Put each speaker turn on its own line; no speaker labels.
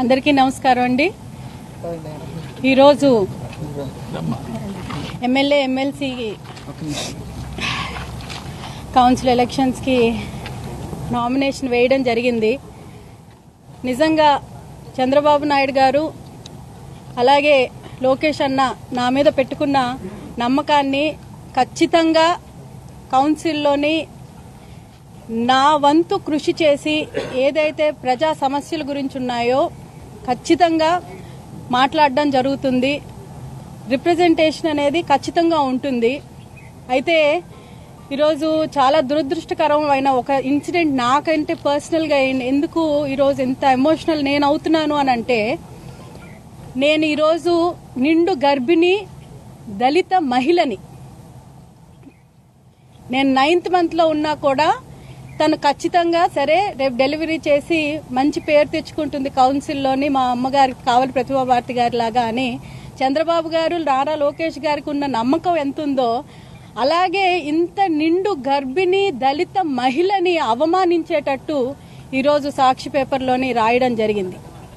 అందరికీ నమస్కారం అండి. ఈరోజు ఎమ్మెల్యే ఎమ్మెల్సీ కౌన్సిల్ ఎలక్షన్స్కి నామినేషన్ వేయడం జరిగింది. నిజంగా చంద్రబాబు నాయుడు గారు అలాగే లోకేష్ అన్న నా మీద పెట్టుకున్న నమ్మకాన్ని ఖచ్చితంగా కౌన్సిల్లోని నా వంతు కృషి చేసి ఏదైతే ప్రజా సమస్యల గురించి ఉన్నాయో ఖచ్చితంగా మాట్లాడడం జరుగుతుంది. రిప్రజెంటేషన్ అనేది ఖచ్చితంగా ఉంటుంది. అయితే ఈరోజు చాలా దురదృష్టకరమైన ఒక ఇన్సిడెంట్ నాకంటే పర్సనల్గా ఎందుకు ఈరోజు ఎంత ఎమోషనల్ నేను అవుతున్నాను అని అంటే నేను ఈరోజు నిండు గర్భిణి దళిత మహిళని నేను నైన్త్ మంత్లో ఉన్నా కూడా తను ఖచ్చితంగా సరే రేపు డెలివరీ చేసి మంచి పేరు తెచ్చుకుంటుంది కౌన్సిల్లోని మా అమ్మగారికి కావాలి ప్రతిభా భారతి గారి లాగా అని. చంద్రబాబు గారు నారా లోకేష్ గారికి ఉన్న నమ్మకం ఎంత ఉందో అలాగే ఇంత నిండు గర్భిణి దళిత మహిళని అవమానించేటట్టు ఈరోజు సాక్షి పేపర్లోని రాయడం జరిగింది.